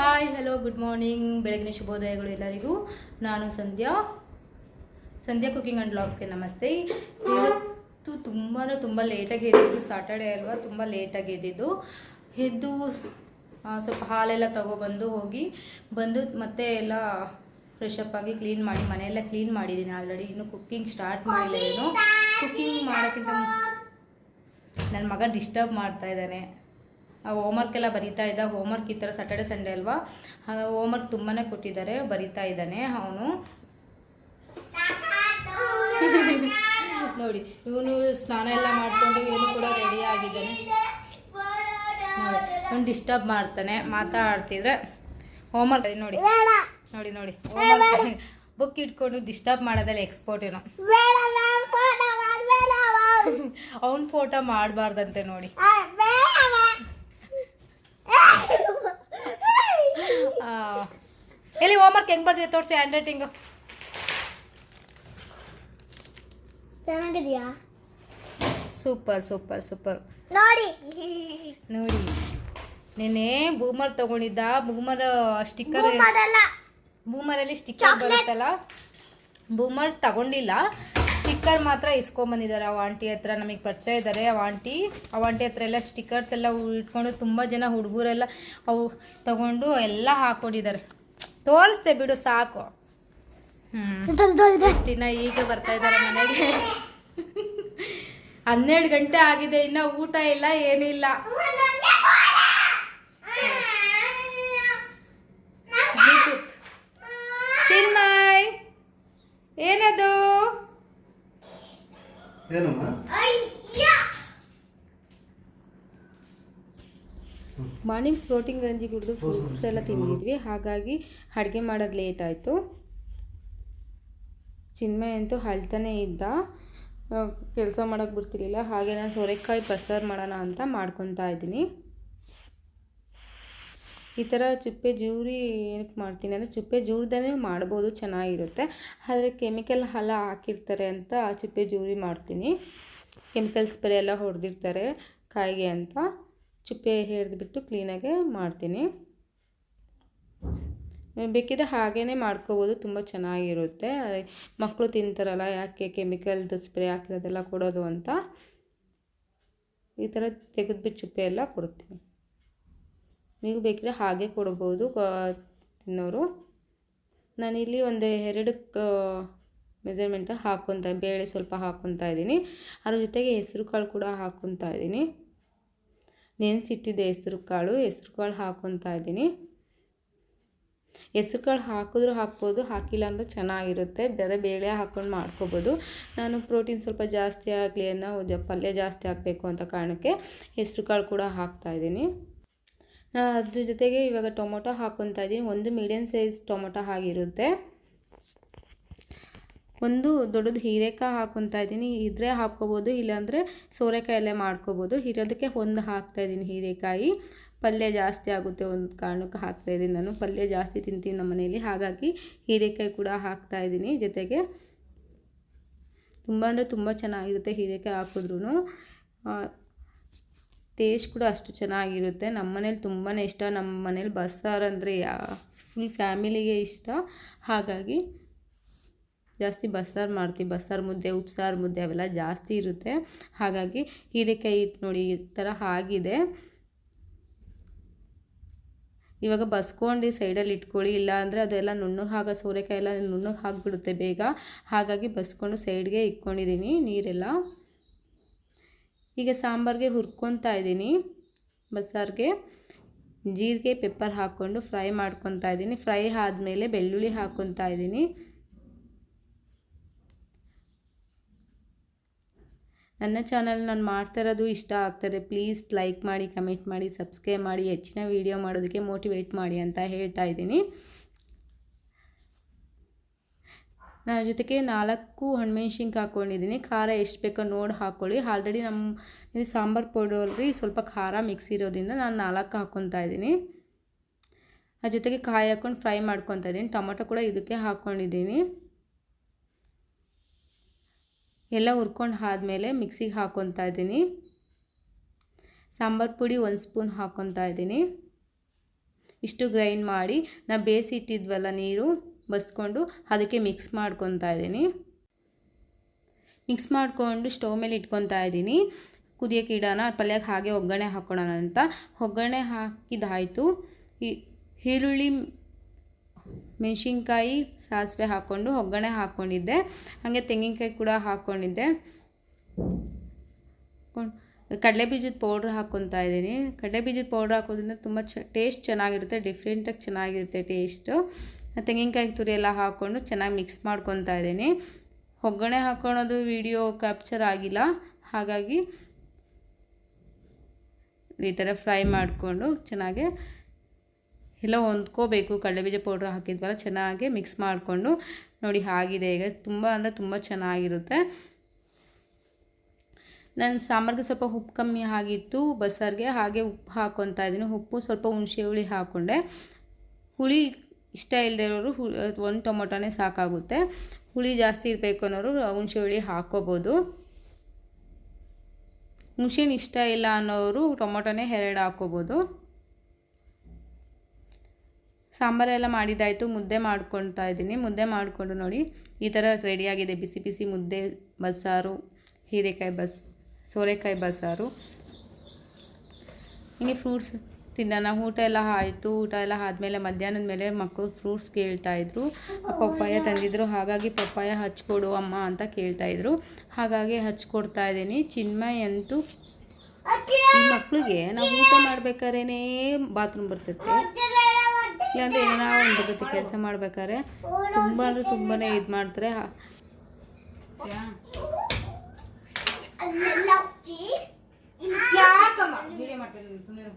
Hi hello good morning ಬೆಳಗಿನ ಶುಭೋದಯಗಳು ಎಲ್ಲರಿಗೂ. ನಾನು ಸಂಧ್ಯಾ. ಸಂಧ್ಯಾ ಕುಕಿಂಗ್ ಆ್ಯಂಡ್ ಬ್ಲಾಗ್ಸ್ಗೆ ನಮಸ್ತೆ. ಇವತ್ತು ತುಂಬಾ ತುಂಬ ಲೇಟಾಗಿ ಎದ್ದಿದ್ದು ಸಾಟರ್ಡೆ ಅಲ್ವಾ? ತುಂಬ ಲೇಟಾಗಿ ಎದ್ದಿದ್ದು. ಎದ್ದು ಸ್ವಲ್ಪ ಹಾಲೆಲ್ಲ ತಗೊಬಂದು ಹೋಗಿ ಬಂದು ಮತ್ತೆ ಎಲ್ಲ ಫ್ರೆಶ್ ಅಪ್ ಆಗಿ ಕ್ಲೀನ್ ಮಾಡಿ ಮನೆಯೆಲ್ಲ ಕ್ಲೀನ್ ಮಾಡಿದ್ದೀನಿ ಆಲ್ರೆಡಿ ಇನ್ನು ಕುಕ್ಕಿಂಗ್ ಸ್ಟಾರ್ಟ್ ಮಾಡಿಲ್ಲ ಏನು. ಕುಕ್ಕಿಂಗ್ ಮಾಡೋಕ್ಕಿಂತ ನನ್ನ ಮಗ ಡಿಸ್ಟರ್ಬ್ ಮಾಡ್ತಾ ಇದ್ದಾನೆ. ಹೋಮ್ವರ್ಕ್ ಎಲ್ಲ ಬರಿತಾ ಇದ್ದ. ಹೋಮ್ವರ್ಕ್ ಈ ಥರ ಸ್ಯಾಟರ್ಡೆ ಸಂಡೇ ಅಲ್ವಾ? ಹೋಮ್ವರ್ಕ್ ತುಂಬಾ ಕೊಟ್ಟಿದ್ದಾರೆ. ಬರಿತಾ ಇದ್ದಾನೆ ಅವನು. ನೋಡಿ ಇವನು ಸ್ನಾನ ಎಲ್ಲ ಮಾಡಿಕೊಂಡು ಇವನು ಕೂಡ ರೆಡಿ ಆಗಿದ್ದಾನೆ. ನೋಡಿ ಅವ್ನು ಡಿಸ್ಟರ್ಬ್ ಮಾಡ್ತಾನೆ ಮಾತಾಡ್ತಿದ್ರೆ. ಹೋಮ್ವರ್ಕ್ ನೋಡಿ ನೋಡಿ ನೋಡಿ ಹೋಮ್ವರ್ಕ್ ಬುಕ್ ಇಟ್ಕೊಂಡು ಡಿಸ್ಟರ್ಬ್ ಮಾಡೋದಲ್ಲ ಎಕ್ಸ್ಪೋರ್ಟ್ ಏನೋ. ಅವ್ನ ಫೋಟೋ ಮಾಡಬಾರ್ದಂತೆ ನೋಡಿ. ಎಲ್ಲಿ ಹೋಮ್ವರ್ಕ್ ಹೆಂಗ್ ಬರ್ತಿದೆ ತೋರಿಸಿ ಹ್ಯಾಂಡ್ ರೈಟಿಂಗು ಚೆನ್ನಾಗಿದ್ಯಾ? ಸೂಪರ್ ಸೂಪರ್ ಸೂಪರ್ ನೋಡಿ. ನೋಡಿ. ನೆನೆ ಬೂಮರ್ ತಗೊಂಡಿದ್ದ ಬೂಮರ್ ಸ್ಟಿಕ್ಕರ್ ಬೂಮರಲ್ಲಿ ಸ್ಟಿಕ್ಕರ್ ಬರುತ್ತಲ್ಲ? ಬೂಮರ್ ತಗೊಂಡಿಲ್ಲ. ಸ್ಟಿಕ್ಕರ್ ಮಾತ್ರ ಇಸ್ಕೊಂಬಂದಿದ್ದಾರೆ. ಅವ ಆಂಟಿ ಹತ್ರ ನಮಗೆ ಪರಿಚಯ ಇದ್ದಾರೆ. ಅವ ಆಂಟಿ ಅವ ಆಂಟಿ ಹತ್ರ ಎಲ್ಲ ಸ್ಟಿಕ್ಕರ್ಸ್ ಎಲ್ಲ ಇಟ್ಕೊಂಡು ತುಂಬ ಜನ ಹುಡುಗರೆಲ್ಲ ಅವು ತಗೊಂಡು ಎಲ್ಲ ಹಾಕೊಂಡಿದ್ದಾರೆ. ತೋರಿಸ್ತೆ ಬಿಡು ಸಾಕು. ಹ್ಞೂ ಅಷ್ಟಿನ ಈಗ ಬರ್ತಾ ಇದ್ದಾರೆ ಮನೆಗೆ. ಹನ್ನೆರಡು ಗಂಟೆ ಆಗಿದೆ ಇನ್ನ ಊಟ ಇಲ್ಲ ಏನಿಲ್ಲ ಏನದು? ಏನಮ್ಮ? ಮಾರ್ನಿಂಗ್ ಫ್ಲೋಟಿಂಗ್ ಗಂಜಿ ಕುಡಿದು ಫ್ರೂಟ್ಸ್ ಎಲ್ಲ ತಿಂದಿದ್ವಿ. ಹಾಗಾಗಿ ಅಡುಗೆ ಮಾಡೋದು ಲೇಟ್ ಆಯಿತು. ಚಿನ್ಮಯ ಅಂತೂ ಅಳ್ತಾನೆ ಇದ್ದ. ಕೆಲಸ ಮಾಡೋಕ್ಕೆ ಬಿಡ್ತಿರ್ಲಿಲ್ಲ. ಹಾಗೆ ನಾನು ಸೋರೆಕಾಯಿ ಬಸ್ಸಾರು ಮಾಡೋಣ ಅಂತ ಮಾಡ್ಕೊತಾ ಇದ್ದೀನಿ. ಈ ಥರ ಚುಪ್ಪೆ ಜೂರಿ ಏನಕ್ಕೆ ಮಾಡ್ತೀನಿ ಅಂದರೆ ಚುಪ್ಪೆ ಜೂರ್ದೇ ಮಾಡ್ಬೋದು ಚೆನ್ನಾಗಿರುತ್ತೆ. ಆದರೆ ಕೆಮಿಕಲ್ ಹಲ ಹಾಕಿರ್ತಾರೆ ಅಂತ ಚುಪ್ಪೆ ಜೂರಿ ಮಾಡ್ತೀನಿ. ಕೆಮಿಕಲ್ ಸ್ಪ್ರೇ ಎಲ್ಲ ಹೊಡೆದಿರ್ತಾರೆ ಕಾಯಿಗೆ ಅಂತ. ಚುಪ್ಪೆ ಹೇರಿದ್ಬಿಟ್ಟು ಕ್ಲೀನಾಗೆ ಮಾಡ್ತೀನಿ. ಬೇಕಿದ್ರೆ ಹಾಗೇ ಮಾಡ್ಕೋಬೋದು, ತುಂಬ ಚೆನ್ನಾಗಿರುತ್ತೆ. ಮಕ್ಕಳು ತಿಂತಾರಲ್ಲ, ಯಾಕೆ ಕೆಮಿಕಲ್ದು ಸ್ಪ್ರೇ ಹಾಕಿರೋದೆಲ್ಲ ಕೊಡೋದು ಅಂತ. ಈ ಥರ ತೆಗೆದ್ಬಿಟ್ಟು ಚುಪ್ಪೆ ಎಲ್ಲ ಕೊಡ್ತೀನಿ. ನೀವು ಬೇಕಿದ್ರೆ ಹಾಗೆ ಕೊಡ್ಬೋದು ತಿನ್ನೋರು. ನಾನಿಲ್ಲಿ ಒಂದು ಎರಡು ಮೆಜರ್ಮೆಂಟ್ ಹಾಕೊತ, ಬೇಳೆ ಸ್ವಲ್ಪ ಹಾಕ್ಕೊತಾ ಇದ್ದೀನಿ. ಅದ್ರ ಜೊತೆಗೆ ಹೆಸರು ಕಾಳು ಕೂಡ ಹಾಕ್ಕೊತಾ ಇದ್ದೀನಿ. ನೆನೆಸಿಟ್ಟಿದ್ದೆ ಹೆಸ್ರು ಕಾಳು ಹೆಸ್ರು ಕಾಳು ಹಾಕ್ಕೊತಾ ಇದ್ದೀನಿ. ಹೆಸ್ರು ಕಾಳು ಹಾಕಿದ್ರೂ ಹಾಕ್ಬೋದು, ಹಾಕಿಲ್ಲ ಅಂದರೂ ಚೆನ್ನಾಗಿರುತ್ತೆ. ಬೇರೆ ಬೇಳೆ ಹಾಕ್ಕೊಂಡು ಮಾಡ್ಕೋಬೋದು. ನಾನು ಪ್ರೋಟೀನ್ ಸ್ವಲ್ಪ ಜಾಸ್ತಿ ಆಗಲಿ ಅನ್ನೋ ಪಲ್ಯ ಜಾಸ್ತಿ ಹಾಕಬೇಕು ಅಂತ ಕಾರಣಕ್ಕೆ ಹೆಸ್ರು ಕಾಳು ಕೂಡ ಹಾಕ್ತಾಯಿದ್ದೀನಿ ಅದ್ರ ಜೊತೆಗೆ ಇವಾಗ ಟೊಮೊಟೊ ಹಾಕ್ಕೊತಾ ಇದ್ದೀನಿ. ಒಂದು ಮೀಡಿಯಮ್ ಸೈಜ್ ಟೊಮೊಟೊ ಆಗಿರುತ್ತೆ ಒಂದು ದೊಡ್ಡದು ಹೀರೆಕಾಯಿ ಹಾಕೊತಾ ಇದ್ದೀನಿ. ಇದ್ರೆ ಹಾಕ್ಕೋಬೋದು, ಇಲ್ಲಾಂದರೆ ಸೋರೆಕಾಯಲ್ಲೇ ಮಾಡ್ಕೋಬೋದು. ಇರೋದಕ್ಕೆ ಒಂದು ಹಾಕ್ತಾ ಇದ್ದೀನಿ ಹೀರೆಕಾಯಿ. ಪಲ್ಯ ಜಾಸ್ತಿ ಆಗುತ್ತೆ ಒಂದು ಕಾರಣಕ್ಕೆ ಹಾಕ್ತಾ ಇದ್ದೀನಿ ನಾನು. ಪಲ್ಯ ಜಾಸ್ತಿ ತಿಂತೀನಿ ನಮ್ಮ ಮನೆಯಲ್ಲಿ. ಹಾಗಾಗಿ ಹೀರೆಕಾಯಿ ಕೂಡ ಹಾಕ್ತಾ ಇದ್ದೀನಿ ಜೊತೆಗೆ. ತುಂಬ ಅಂದರೆ ತುಂಬ ಚೆನ್ನಾಗಿರುತ್ತೆ ಹೀರೆಕಾಯಿ ಹಾಕಿದ್ರೂ ಟೇಸ್ಟ್ ಕೂಡ ಅಷ್ಟು ಚೆನ್ನಾಗಿರುತ್ತೆ. ನಮ್ಮ ಮನೇಲಿ ತುಂಬಾ ಇಷ್ಟ. ನಮ್ಮ ಮನೇಲಿ ಬಸ್ಸಾರು ಅಂದರೆ ಯಾ ಫುಲ್ ಫ್ಯಾಮಿಲಿಗೆ ಇಷ್ಟ. ಹಾಗಾಗಿ ಜಾಸ್ತಿ ಬಸ್ಸಾರು ಮಾಡ್ತೀವಿ. ಬಸ್ಸಾರು ಮುದ್ದೆ, ಉಪ್ಸಾರು ಮುದ್ದೆ ಅವೆಲ್ಲ ಜಾಸ್ತಿ ಇರುತ್ತೆ. ಹಾಗಾಗಿ ಹೀರೆಕಾಯಿ ನೋಡಿ, ಈ ಥರ ಆಗಿದೆ. ಇವಾಗ ಬಸ್ಕೊಂಡು ಸೈಡಲ್ಲಿ ಇಟ್ಕೊಳ್ಳಿ ಇಲ್ಲ ಅಂದರೆ ಅದೆಲ್ಲ ನುಣ್ಣಗೆ ಹಾಗ ಸೋರೆಕಾಯಿ ಎಲ್ಲ ನುಣ್ಣಗೆ ಹಾಕಿಬಿಡುತ್ತೆ ಬೇಗ. ಹಾಗಾಗಿ ಬಸ್ಕೊಂಡು ಸೈಡ್ಗೆ ಇಟ್ಕೊಂಡಿದ್ದೀನಿ ನೀರೆಲ್ಲ. ಈಗ ಸಾಂಬಾರಿಗೆ ಹುರ್ಕೊತಾ ಇದ್ದೀನಿ ಬಸ್ಸಾರಿಗೆ. ಜೀರಿಗೆ, ಪೆಪ್ಪರ್ ಹಾಕ್ಕೊಂಡು ಫ್ರೈ ಮಾಡ್ಕೊತಾ ಇದ್ದೀನಿ. ಫ್ರೈ ಆದಮೇಲೆ ಬೆಳ್ಳುಳ್ಳಿ ಹಾಕ್ಕೊತಾ ಇದ್ದೀನಿ. ನನ್ನ ಚಾನಲ್ ನಾನು ಮಾಡ್ತಾ ಇರೋದು ಇಷ್ಟ ಆಗ್ತದೆ ಪ್ಲೀಸ್ ಲೈಕ್ ಮಾಡಿ ಕಮೆಂಟ್ ಮಾಡಿ ಸಬ್ಸ್ಕ್ರೈಬ್ ಮಾಡಿ, ಹೆಚ್ಚಿನ ವೀಡಿಯೋ ಮಾಡೋದಕ್ಕೆ ಮೋಟಿವೇಟ್ ಮಾಡಿ ಅಂತ ಹೇಳ್ತಾ ಇದ್ದೀನಿ. ನಾನು ಜೊತೆಗೆ ನಾಲ್ಕು ಹಣ್ಮೆಣ್ಸಿನ್ಕಾಯಿ ಹಾಕ್ಕೊಂಡಿದ್ದೀನಿ ಖಾರ ಎಷ್ಟು ಬೇಕೋ ನೋಡಿ ಹಾಕ್ಕೊಳ್ಳಿ ಆಲ್ರೆಡಿ ನಮ್ಮ ಸಾಂಬಾರು ಪೌಡರ್ರಿ ಸ್ವಲ್ಪ ಖಾರ ಮಿಕ್ಸ್ ಇರೋದ್ರಿಂದ ನಾನು ನಾಲ್ಕು ಹಾಕ್ಕೊತಾ ಇದ್ದೀನಿ. ಅದ್ರ ಜೊತೆಗೆ ಕಾಯಿ ಹಾಕ್ಕೊಂಡು ಫ್ರೈ ಮಾಡ್ಕೊತಾ ಇದ್ದೀನಿ. ಟೊಮೊಟೊ ಕೂಡ ಇದಕ್ಕೆ ಹಾಕ್ಕೊಂಡಿದ್ದೀನಿ ಎಲ್ಲ ಹುರ್ಕೊಂಡು ಆದಮೇಲೆ ಮಿಕ್ಸಿಗೆ ಹಾಕ್ಕೊತಾ ಇದ್ದೀನಿ. ಸಾಂಬಾರು ಪುಡಿ ಒಂದು ಸ್ಪೂನ್ ಹಾಕ್ಕೊತಾ ಇದ್ದೀನಿ. ಇಷ್ಟು ಗ್ರೈಂಡ್ ಮಾಡಿ ನಾ ಬೇಯಿಸಿಟ್ಟಿದ್ವಲ್ಲ ನೀರು ಬಸ್ಕೊಂಡು ಅದಕ್ಕೆ ಮಿಕ್ಸ್ ಮಾಡ್ಕೊತಾ ಇದ್ದೀನಿ. ಮಿಕ್ಸ್ ಮಾಡಿಕೊಂಡು ಸ್ಟವ್ ಮೇಲೆ ಇಟ್ಕೊತಾ ಇದ್ದೀನಿ. ಕುದಿಯೋಕೆ ಇಡೋಣ ಪಲ್ಯಕ್ಕೆ ಹಾಗೆ ಒಗ್ಗರಣೆ ಹಾಕ್ಕೊಳ್ಳೋಣ ಅಂತ. ಒಗ್ಗರಣೆ ಹಾಕಿದಾಯಿತು. ಈ ಈರುಳ್ಳಿ ಮೆಣಸಿನ್ಕಾಯಿ ಸಾಸಿವೆ ಹಾಕ್ಕೊಂಡು, ಒಗ್ಗರಣೆ ಹಾಕ್ಕೊಂಡಿದ್ದೆ ಹಾಗೆ ತೆಂಗಿನಕಾಯಿ ಕೂಡ ಹಾಕ್ಕೊಂಡಿದ್ದೆ ಕಡಲೆ ಬೀಜದ ಪೌಡ್ರ್ ಹಾಕ್ಕೊತಾ ಇದ್ದೀನಿ. ಕಡಲೆ ಬೀಜದ ಪೌಡ್ರ್ ಹಾಕೋದ್ರಿಂದ ತುಂಬ ಚ, ಟೇಸ್ಟ್ ಚೆನ್ನಾಗಿರುತ್ತೆ ಡಿಫ್ರೆಂಟಾಗಿ ಚೆನ್ನಾಗಿರುತ್ತೆ ಟೇಸ್ಟು. ತೆಂಗಿನಕಾಯಿ ತುರಿ ಎಲ್ಲ ಹಾಕ್ಕೊಂಡು ಚೆನ್ನಾಗಿ ಮಿಕ್ಸ್ ಮಾಡ್ಕೊತಾ ಇದ್ದೀನಿ. ಒಗ್ಗರಣೆ ಹಾಕ್ಕೊಳೋದು ವಿಡಿಯೋ ಕ್ಯಾಪ್ಚರ್ ಆಗಿಲ್ಲ. ಹಾಗಾಗಿ ಈ ಥರ ಫ್ರೈ ಮಾಡಿಕೊಂಡು ಚೆನ್ನಾಗಿ ಎಲ್ಲ ಹೊಂದ್ಕೋಬೇಕು, ಕಡಲೆಬೀಜ ಪೌಡ್ರ್ ಹಾಕಿದ್ವಲ್ಲ, ಚೆನ್ನಾಗಿ ಮಿಕ್ಸ್ ಮಾಡಿಕೊಂಡು. ನೋಡಿ, ಆಗಿದೆ ಈಗ. ತುಂಬ ಅಂದರೆ ತುಂಬ ಚೆನ್ನಾಗಿರುತ್ತೆ. ನನ್ನ ಸಾಂಬಾರಿಗೆ ಸ್ವಲ್ಪ ಉಪ್ಪು ಕಮ್ಮಿ ಆಗಿತ್ತು, ಬಸ್ಸಾರಿಗೆ ಹಾಗೆ ಉಪ್ಪು ಹಾಕ್ಕೊತಾ ಇದ್ದೀನಿ. ಉಪ್ಪು ಸ್ವಲ್ಪ ಹುಣಸೆ ಹುಳಿ ಹಾಕ್ಕೊಂಡೆ ಹುಳಿ ಇಷ್ಟ ಇಲ್ಲದೆ ಇರೋರು ಒಂದು ಟೊಮೊಟೊನೇ ಸಾಕಾಗುತ್ತೆ. ಹುಳಿ ಜಾಸ್ತಿ ಇರಬೇಕು ಅನ್ನೋರು ಹುಣಸೆ ಹುಳಿ ಹಾಕ್ಕೋಬೋದು ಹುಣ್ಸೆಹಣ್ಣು ಇಷ್ಟ ಇಲ್ಲ ಅನ್ನೋರು ಟೊಮೊಟೊನೇ ಎರಡು ಹಾಕ್ಕೋಬೋದು ಸಾಂಬಾರೆಲ್ಲ ಮಾಡಿದ್ದಾಯಿತು, ಮುದ್ದೆ ಮಾಡ್ಕೊಳ್ತಾ ಇದ್ದೀನಿ. ಮುದ್ದೆ ಮಾಡಿಕೊಂಡು ನೋಡಿ, ಈ ಥರ ರೆಡಿಯಾಗಿದೆ. ಬಿಸಿ ಬಿಸಿ ಮುದ್ದೆ, ಬಸ್ಸಾರು, ಹೀರೆಕಾಯಿ ಬಸ್, ಸೋರೆಕಾಯಿ ಬಸ್ಸಾರು. ಇನ್ನು ಫ್ರೂಟ್ಸ್ ತಿನ್ನೋಣ. ಊಟ ಎಲ್ಲ ಆಯಿತು. ಊಟ ಎಲ್ಲ ಆದಮೇಲೆ ಮಧ್ಯಾಹ್ನದ ಮೇಲೆ ಮಕ್ಕಳು ಫ್ರೂಟ್ಸ್ ಕೇಳ್ತಾಯಿದ್ರು ಪಪ್ಪಾಯ ತಂದಿದ್ರು. ಹಾಗಾಗಿ ಪಪ್ಪಾಯ ಹಚ್ಕೊಡು ಅಮ್ಮ ಅಂತ ಕೇಳ್ತಾಯಿದ್ರು ಹಾಗಾಗಿ ಹಚ್ಕೊಡ್ತಾ ಇದ್ದೀನಿ. ಚಿನ್ಮಯ್ ಅಂತೂ ಮಕ್ಕಳಿಗೆ ನಾವು ಊಟ ಮಾಡ್ಬೇಕಾದ್ರೇ ಬಾತ್ರೂಮ್ ಬರ್ತೈತೆ. ಇಲ್ಲಾಂದ್ರೆ ಏನೋ ಒಂದು ಬರ್ತೈತೆ ಕೆಲಸ ಮಾಡ್ಬೇಕಾದ್ರೆ ತುಂಬ ಅಂದರೆ ತುಂಬಾ ಇದು ಮಾಡ್ತಾರೆ. ಯಾಕಮ್ಮ? ಮಾಡ್ತೇನೆ ಸುಮ್ಮನೆ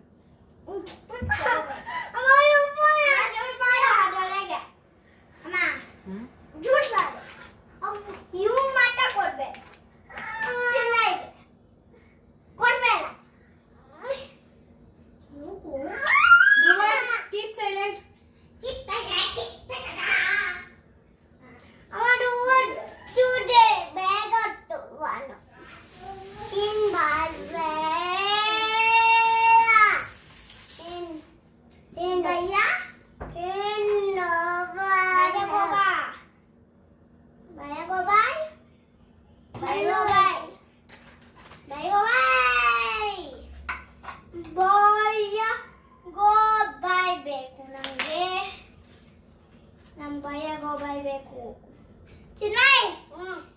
ಚಿನ್ನಾಯ್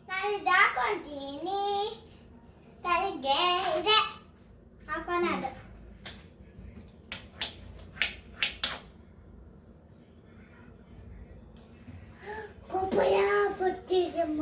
ನಾನು ಇದು ಹಾಕೊಂತೀನಿ ತಲೆಗೆ ಇದೆ ಹಾಕೋಣ ಅದು ಪಪ್ಪಯ್ಯ ಬಚ್ಚಿಸಮ್ಮ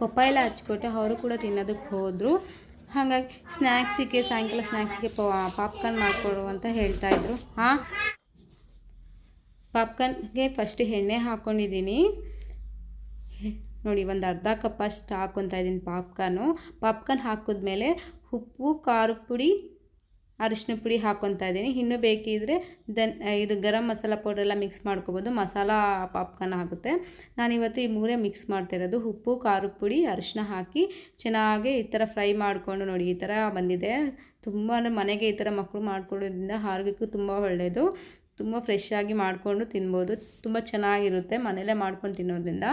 ಪಪ್ಪಾಯ ಎಲ್ಲ ಹಚ್ಕೊಟ್ಟೆ, ಅವರು ಕೂಡ ತಿನ್ನೋದಕ್ಕೆ ಹೋದರು. ಹಾಗಾಗಿ ಸ್ನ್ಯಾಕ್ಸಿಗೆ ಸಾಯಂಕಾಲ ಸ್ನ್ಯಾಕ್ಸಿಗೆ ಪಾಪ್ಕಾರ್ನ್ ಮಾಡಿಕೊಡು ಅಂತ ಹೇಳ್ತಾಯಿದ್ರು ಹಾಂ ಪಾಪ್ಕಾರ್ನ್ಗೆ ಫಸ್ಟ್ ಎಣ್ಣೆ ಹಾಕ್ಕೊಂಡಿದ್ದೀನಿ ನೋಡಿ, ಒಂದು ಅರ್ಧ ಕಪ್ ಅಷ್ಟು ಹಾಕ್ಕೊತಾ ಇದ್ದೀನಿ ಪಾಪ್ಕಾರ್ನು. ಪಾಪ್ಕಾರ್ನ್ ಹಾಕಿದ್ಮೇಲೆ ಉಪ್ಪು, ಖಾರ ಪುಡಿ ಅರಿಶಿನ ಪುಡಿ ಹಾಕ್ಕೊತಾ ಇದ್ದೀನಿ. ಇನ್ನೂ ಬೇಕಿದ್ದರೆ ದನ್ ಇದು ಗರಂ ಮಸಾಲ ಪೌಡರ್ ಎಲ್ಲ ಮಿಕ್ಸ್ ಮಾಡ್ಕೊಬೋದು. ಮಸಾಲ ಪಾಪ್ಕಾರ್ನ್ ಆಗುತ್ತೆ. ನಾನಿವತ್ತು ಈ ಮೂರೇ ಮಿಕ್ಸ್ ಮಾಡ್ತಿರೋದು ಉಪ್ಪು ಖಾರದ ಪುಡಿ, ಅರಿಶಿನ ಹಾಕಿ ಚೆನ್ನಾಗಿ ಈ ಥರ ಫ್ರೈ ಮಾಡಿಕೊಂಡು ನೋಡಿ, ಈ ಥರ ಬಂದಿದೆ. ತುಂಬ ಮನೆಗೆ ಈ ಥರ ಮಕ್ಕಳು ಮಾಡ್ಕೊಳ್ಳೋದ್ರಿಂದ ಆರೋಗ್ಯಕ್ಕೂ ತುಂಬ ಒಳ್ಳೆಯದು ತುಂಬ ಫ್ರೆಶ್ ಆಗಿ ಮಾಡಿಕೊಂಡು ತಿನ್ಬೋದು. ತುಂಬ ಚೆನ್ನಾಗಿರುತ್ತೆ ಮನೆಯಲ್ಲೇ ಮಾಡ್ಕೊಂಡು ತಿನ್ನೋದ್ರಿಂದ.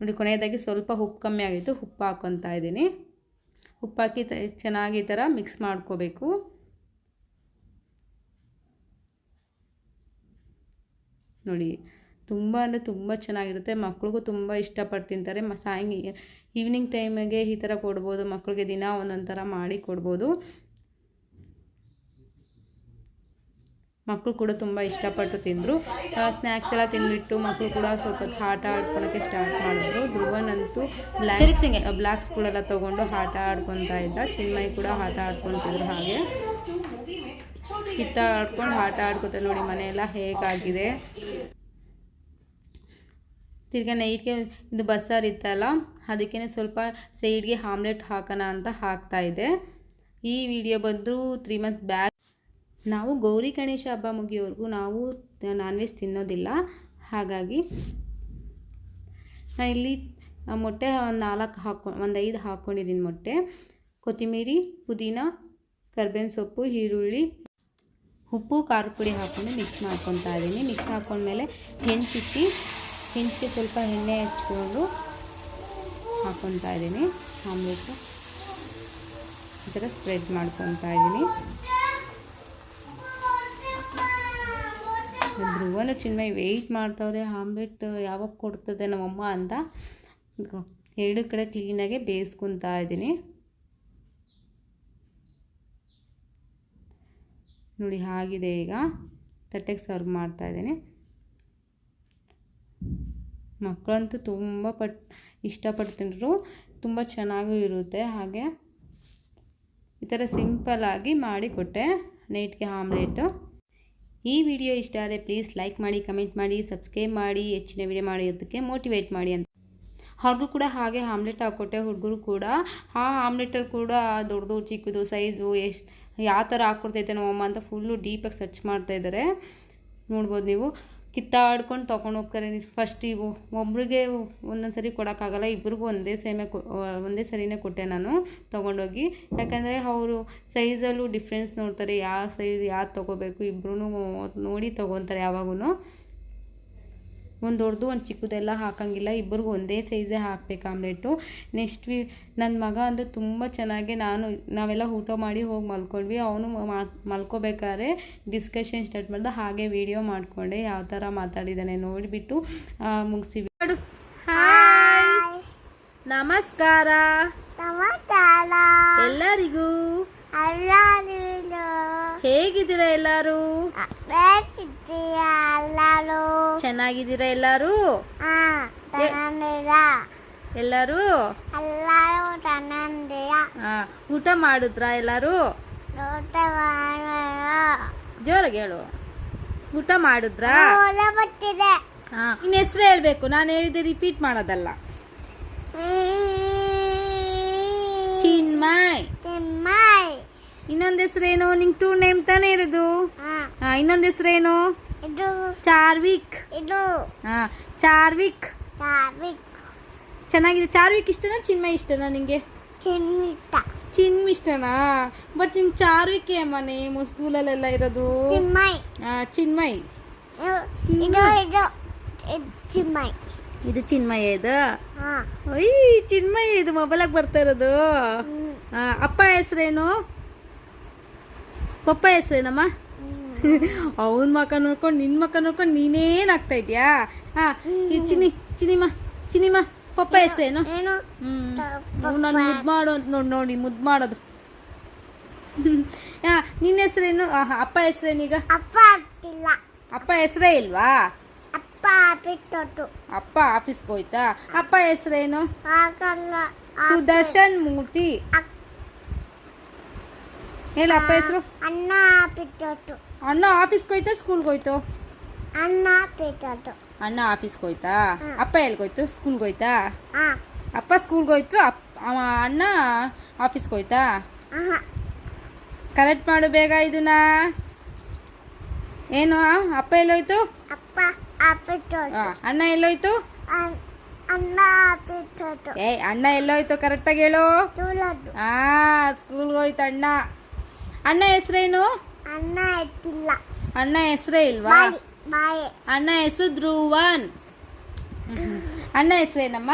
ನೋಡಿ, ಕೊನೆಯದಾಗಿ ಸ್ವಲ್ಪ ಉಪ್ಪು ಕಮ್ಮಿ ಆಗಿತ್ತು. ಉಪ್ಪು ಹಾಕ್ಕೊತಾ ಇದ್ದೀನಿ. ಉಪ್ಪಾಕಿ ಚೆನ್ನಾಗಿ ಈ ಥರ ಮಿಕ್ಸ್ ಮಾಡ್ಕೋಬೇಕು. ನೋಡಿ. ತುಂಬ ಅಂದರೆ ತುಂಬ ಚೆನ್ನಾಗಿರುತ್ತೆ. ಮಕ್ಳಿಗೂ ತುಂಬ ಇಷ್ಟಪಟ್ಟು ತಿಂತಾರೆ ಮ ಸಾಯಂಗ್ ಈವ್ನಿಂಗ್ ಟೈಮಿಗೆ ಈ ಥರ ಕೊಡ್ಬೋದು. ಮಕ್ಕಳಿಗೆ ದಿನ ಒಂದೊಂದು ಥರ ಮಾಡಿ ಕೊಡ್ಬೋದು. ಮಕ್ಕಳು ಕೂಡ ತುಂಬ ಇಷ್ಟಪಟ್ಟು ತಿಂದರು. ಸ್ನ್ಯಾಕ್ಸ್ ಎಲ್ಲ ತಿಂದ್ಬಿಟ್ಟು ಮಕ್ಕಳು ಕೂಡ ಸ್ವಲ್ಪ ಹೊತ್ತು ಆಟ ಆಡ್ಕೊಳಕ್ಕೆ ಸ್ಟಾರ್ಟ್ ಮಾಡಿದ್ರು. ಧ್ರುವನಂತೂ ಬ್ಲ್ಯಾಕ್ಸ್ ಬ್ಲ್ಯಾಕ್ಸ್ಗಳೆಲ್ಲ ತೊಗೊಂಡು ಆಟ ಆಡ್ಕೊತಾ ಇದ್ದ. ಚಿನ್ಮಯ್ ಕೂಡ ಆಟ ಆಡ್ಕೊತಿದ್ರು ಹಾಗೆ. ಕಿತ್ತ ಆಡ್ಕೊಂಡು ಆಟ ಆಡ್ಕೊತಾರೆ ನೋಡಿ ಮನೆಯೆಲ್ಲ ಹೇಗಾಗಿದೆ. ತಿರ್ಗಾ ನೈಟ್ಗೆ ಇದು ಬಸ್ಸಾರು ಇತ್ತಲ್ಲ ಅದಕ್ಕೇ ಸ್ವಲ್ಪ ಸೈಡ್ಗೆ ಆಮ್ಲೆಟ್ ಹಾಕೋಣ ಅಂತ ಹಾಕ್ತಾ ಇದೆ ಈ ವಿಡಿಯೋ ಬಂದು ತ್ರೀ ಮಂತ್ಸ್ ಬ್ಯಾಕ್ ನಾವು ಗೌರಿ ಗಣೇಶ ಹಬ್ಬ ಮುಗಿಯೋವರೆಗೂ ನಾವು ನಾನ್ ವೆಜ್ ತಿನ್ನೋದಿಲ್ಲ. ಹಾಗಾಗಿ ಇಲ್ಲಿ ಮೊಟ್ಟೆ ಒಂದು ನಾಲ್ಕು ಹಾಕೊ, ಒಂದು ಐದು ಹಾಕ್ಕೊಂಡಿದ್ದೀನಿ ಮೊಟ್ಟೆ. ಕೊತ್ತಂಬರಿ ಪುದೀನ, ಕರ್ಬೇವಿನ ಸೊಪ್ಪು, ಈರುಳ್ಳಿ, ಉಪ್ಪು, ಖಾರ ಪುಡಿ ಹಾಕ್ಕೊಂಡು ಮಿಕ್ಸ್ ಮಾಡ್ಕೊತಾ ಇದ್ದೀನಿ ಮಿಕ್ಸ್ ಹಾಕ್ಕೊಂಡ್ಮೇಲೆ ಹೆಂಚಿಕ್ಕಿ ಹೆಂಚಿಗೆ ಸ್ವಲ್ಪ ಎಣ್ಣೆ ಹಚ್ಕೊಂಡು ಹಾಕ್ಕೊತಾ ಇದ್ದೀನಿ. ಆಮ್ಲೆಟು ಈ ಥರ ಸ್ಪ್ರೆಡ್ ಮಾಡ್ಕೊತಾ ಇದ್ದೀನಿ. ಧ್ರುವನು ಚಿನ್ಮಯ್ ವೆಯ್ಟ್ ಮಾಡ್ತಾವ್ರೆ. ಆಮ್ಲೆಟ್ ಯಾವಾಗ ಕೊಡ್ತದೆ ನಮ್ಮಮ್ಮ ಅಂತ ಎರಡು ಕಡೆ ಕ್ಲೀನಾಗೆ ಬೇಯಿಸ್ಕೊತಾ ಇದ್ದೀನಿ. ನೋಡಿ ಆಗಿದೆ ಈಗ. ತಟ್ಟೆಗೆ ಸರ್ವ್ ಮಾಡ್ತಾ ಇದ್ದೀನಿ. ಮಕ್ಕಳಂತೂ ತುಂಬ ಪಟ್ ಇಷ್ಟಪಟ್ಟು ತಿಂದರು ತುಂಬ ಚೆನ್ನಾಗೂ ಇರುತ್ತೆ. ಹಾಗೆ ಈ ಥರ ಸಿಂಪಲ್ಲಾಗಿ ಮಾಡಿಕೊಟ್ಟೆ ನೈಟ್ಗೆ ಆಮ್ಲೆಟು. ಈ ವಿಡಿಯೋ ಇಷ್ಟ ಆದರೆ ಪ್ಲೀಸ್ ಲೈಕ್ ಮಾಡಿ, ಕಮೆಂಟ್ ಮಾಡಿ, ಸಬ್ಸ್ಕ್ರೈಬ್ ಮಾಡಿ, ಹೆಚ್ಚಿನ ವಿಡಿಯೋ ಮಾಡೋದಕ್ಕೆ ಮೋಟಿವೇಟ್ ಮಾಡಿ ಅಂತ. ಅವ್ರಿಗೂ ಕೂಡ ಹಾಗೆ ಆಮ್ಲೆಟ್ ಹಾಕ್ಕೊಟ್ಟೆ ಹುಡುಗರು ಕೂಡ. ಆ ಆಮ್ಲೆಟಲ್ಲಿ ಕೂಡ ದೊಡ್ಡದು ಚಿಕ್ಕದು ಸೈಜು ಎಷ್ಟು, ಯಾವ ಥರ ಹಾಕ್ಕೊಡ್ತೈತೆ ನಮ್ಮಮ್ಮ ಅಂತ ಫುಲ್ಲು ಡೀಪಾಗಿ ಸರ್ಚ್ ಮಾಡ್ತಾ ಇದ್ದಾರೆ. ನೋಡ್ಬೋದು ನೀವು. ಕಿತ್ತಾಡ್ಕೊಂಡು ತೊಗೊಂಡು ಹೋಗ್ತಾರೆ. ಫಸ್ಟ್ ಇವು, ಒಬ್ರಿಗೆ ಒಂದೊಂದು ಸರಿ ಕೊಡೋಕ್ಕಾಗಲ್ಲ, ಇಬ್ರಿಗೂ ಒಂದೇ ಸೇಮೆ ಕೊ ಒಂದೇ ಸರಿನೇ ಕೊಟ್ಟೆ ನಾನು ತೊಗೊಂಡೋಗಿ. ಯಾಕಂದರೆ ಅವರು ಸೈಜಲ್ಲೂ ಡಿಫ್ರೆನ್ಸ್ ನೋಡ್ತಾರೆ, ಯಾವ ಸೈಜ್ ಯಾವ್ದು ತೊಗೋಬೇಕು ಇಬ್ರು ನೋಡಿ ತೊಗೊತಾರೆ ಯಾವಾಗೂ ಒಂದು ದೊಡ್ಡದು ಒಂದು ಚಿಕ್ಕದೆಲ್ಲ ಹಾಕೋಂಗಿಲ್ಲ. ಇಬ್ಬರಿಗೂ ಒಂದೇ ಸೈಜೇ ಹಾಕಬೇಕು ಆಮ್ಲೆಟು. ನೆಕ್ಸ್ಟ್ ವಿ ನನ್ನ ಮಗ ಅಂದರೆ ತುಂಬ ಚೆನ್ನಾಗಿ ನಾನು ನಾವೆಲ್ಲ ಊಟ ಮಾಡಿ ಹೋಗಿ ಮಲ್ಕೊಂಡ್ವಿ. ಅವನು ಮಲ್ಕೋಬೇಕಾದ್ರೆ ಡಿಸ್ಕಷನ್ ಸ್ಟಾರ್ಟ್ ಮಾಡ್ದೆ. ಹಾಗೆ ವಿಡಿಯೋ ಮಾಡಿಕೊಂಡೆ. ಯಾವ ಥರ ಮಾತಾಡಿದ್ದಾನೆ ನೋಡಿಬಿಟ್ಟು ಮುಗಿಸಿ ನಮಸ್ಕಾರ. ಟಮಾಟಾಲ ಎಲ್ಲರಿಗೂ. ಹೇಗಿದ್ದೀರಾ ಎಲ್ಲರೂ? ಅಲ್ಲಾರು. ಚೆನ್ನಾಗಿದ್ದೀರಾ ಎಲ್ಲರೂ? ಎಲ್ಲರೂ? ಎಲ್ಲಾರು ಊಟ ಮಾಡಿದ್ರಾ ಎಲ್ಲರೂ? ಜೋರಾಗಿ ಹೇಳು. ಊಟ ಮಾಡಿದ್ರಾ? ಇನ್ನ ಹಾ ಹೆಸರು ಹೇಳ್ಬೇಕು. ನಾನು ಹೇಳಿದೆ ರಿಪೀಟ್ ಮಾಡೋದಲ್ಲ. ಚಿನ್ಮಯ್. ಇನ್ನೊಂದು ಹೆಸರೇನು? ನಿಂಗೆ ಟೂ ನೇಮ್ ತಾನೇ ಇರೋದು? ಹಾ. ಹಾ ಇನ್ನೊಂದು ಹೆಸರೇನು? ಇದು ಚಾರ್ವಿಕ್. ಇದು ಹಾ ಚಾರ್ವಿಕ್. ಚಾರ್ವಿಕ್. ಚೆನ್ನಾಗಿದೆ. ಚಾರ್ವಿಕ್ ಇಷ್ಟನಾ ಚಿನ್ಮಯ್ ಇಷ್ಟನಾ ನಿಂಗೆ? ಚಿನ್ಮ ಚಿನ್ಮ್ ಇಷ್ಟನಾ ಬಟ್ ನಿಂಗೆ ಚಾರ್ವಿಕೆ ಮನೆ ಸ್ಕೂಲಲ್ಲೆಲ್ಲ ಇರೋದು? ಚಿನ್ಮಯ್. ಚಿನ್ಮಯ್. ಇದು ಚಿನ್ಮಯ. ಇದು ಚಿನ್ಮಯ. ಇದು ಒಯ್ ಚಿನ್ಮಯ್ ಇದು ಮೊಬೈಲಾಗ ಬರ್ತಾ ಇರೋದು? ಅಪ್ಪ ಹೆಸರೇನು? ಪಪ್ಪ ಹೆಸ್ರೇನಮ್ಮ? ಅವನ ಮಕ್ಕ ನೋಡ್ಕೊಂಡು ನಿನ್ನ ಮಕ್ಕ ನೋಡ್ಕೊಂಡು ನೀನೇನ್ ಆಗ್ತಾ ಇದ್ಯಾ? ಹಾ ಈ ಚಿನಿ ಚಿನಿಮ ಚಿನಿಮ ಪಪ್ಪ ಹೆಸ್ರೇನು? ಹ್ಮ್ ನಾನು ಮುದ್ದು ಮಾಡು ಅಂತ ನೋಡಿ ನೋಡಿ ಮುದ್ದು ಮಾಡೋದು. ಹಾ ನಿನ್ನ ಹೆಸರೇನು? ಅಪ್ಪ ಹೆಸರೇನೀಗ ಅಪ್ಪ ಆಗ್ತಿಲ್ಲ. ಅಪ್ಪ ಹೆಸರೇ ಇಲ್ವಾ? ಅಪ್ಪ ಬಿಟ್ಟೊಟ್ಟು ಅಪ್ಪ ಆಫೀಸ್ಗೆ ಹೋಯ್ತಾ? ಅಪ್ಪ ಹೆಸರೇನು? ಸುದರ್ಶನ್ ಮೂರ್ತಿ. ಹೇಳ ಅಪ್ಪ ಹೆಸರು? ಅಣ್ಣ ಅಣ್ಣ ಆಫೀಸ್ಗೆ ಹೋಯ್ತಾ ಸ್ಕೂಲ್ಗೆ ಹೋಯ್ತು? ಅಣ್ಣ ಅಣ್ಣ ಆಫೀಸ್ಗೆ ಹೋಯ್ತಾ? ಅಪ್ಪ ಎಲ್ಲಿಗೆ ಹೋಯ್ತು? ಸ್ಕೂಲ್ಗೆ ಹೋಯ್ತಾ? ಹಾ. ಅಪ್ಪ ಸ್ಕೂಲ್ಗೆ ಹೋಯ್ತು ಅಪ್ ಅವ ಅಣ್ಣ ಆಫೀಸ್ಗೆ ಹೋಯ್ತಾ? ಆಹಾ ಕರೆಕ್ಟ್ ಮಾಡು ಬೇಗ ಇದನ್ನ. ಏನು ಅಪ್ಪ ಎಲ್ಲೋಯ್ತು ಅಪ್ಪ ಆ ಆ, ಅಣ್ಣ ಎಲ್ಲೋಯ್ತು ಅಣ್ಣ ಅನ್ನ ಬಿಟ್ಟೊಟ್ಟು ಏ ಅಣ್ಣ ಎಲ್ಲೋಯ್ತು ಕರೆಕ್ಟಾಗಿ ಹೇಳು. ತುಳದು ಆ ಸ್ಕೂಲ್ಗೆ ಹೋಯ್ತು ಅಣ್ಣ. ಅಣ್ಣ ಹೆಸ್ರೇನು? ಅನ್ನ ಇಟ್ಟಿಲ್ಲ ಅಣ್ಣ ಹೆಸರೇ ಇಲ್ವಾ? ಅಣ್ಣ ಹೆಸರು ಧ್ರುವನ್. ಅಣ್ಣ ಹೆಸ್ರೇನಮ್ಮ?